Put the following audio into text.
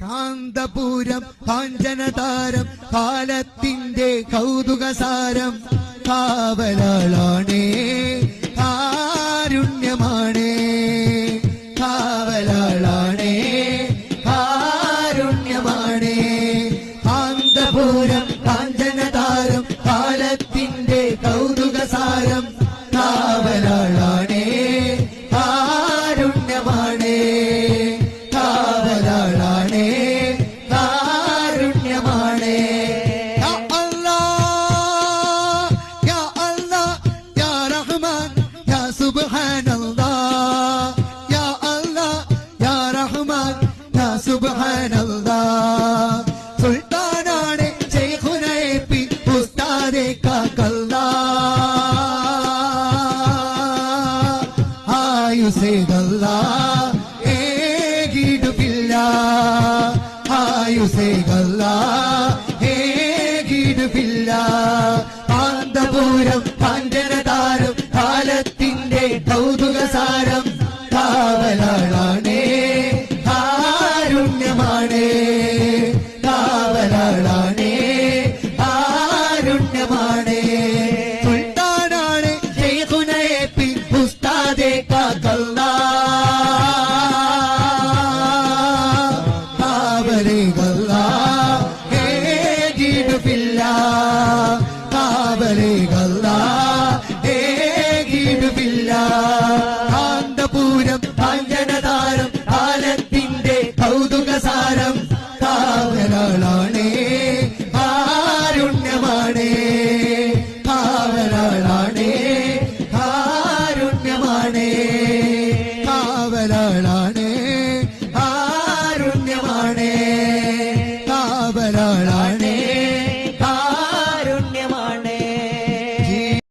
കാന്തപുരം പാഞ്ചനതാരം കാലത്തിന്റെ കൗതുകസാരം കാവലാളാണേ സുബ്ഹാനല്ലാഹ് യാ അല്ലാഹ് യാ റഹ്മാൻ യാ സുബ്ഹാനല്ലാഹ് സുൽത്താനാണ് ശൈഖുനയെ പി ഉസ്താദെ കാക്കല്ലാ. ആയുസേകല്ലാ ഏകിടുപില്ല ആയുസേകല്ലാ ഏകിടുപില്ല കാന്തപുരം കാഞ്ചനതാരം കൗതുകസാരം കാന്തപൂരം കാഞ്ചനതാരം കാലത്തിന്റെ കൗതുകസാരം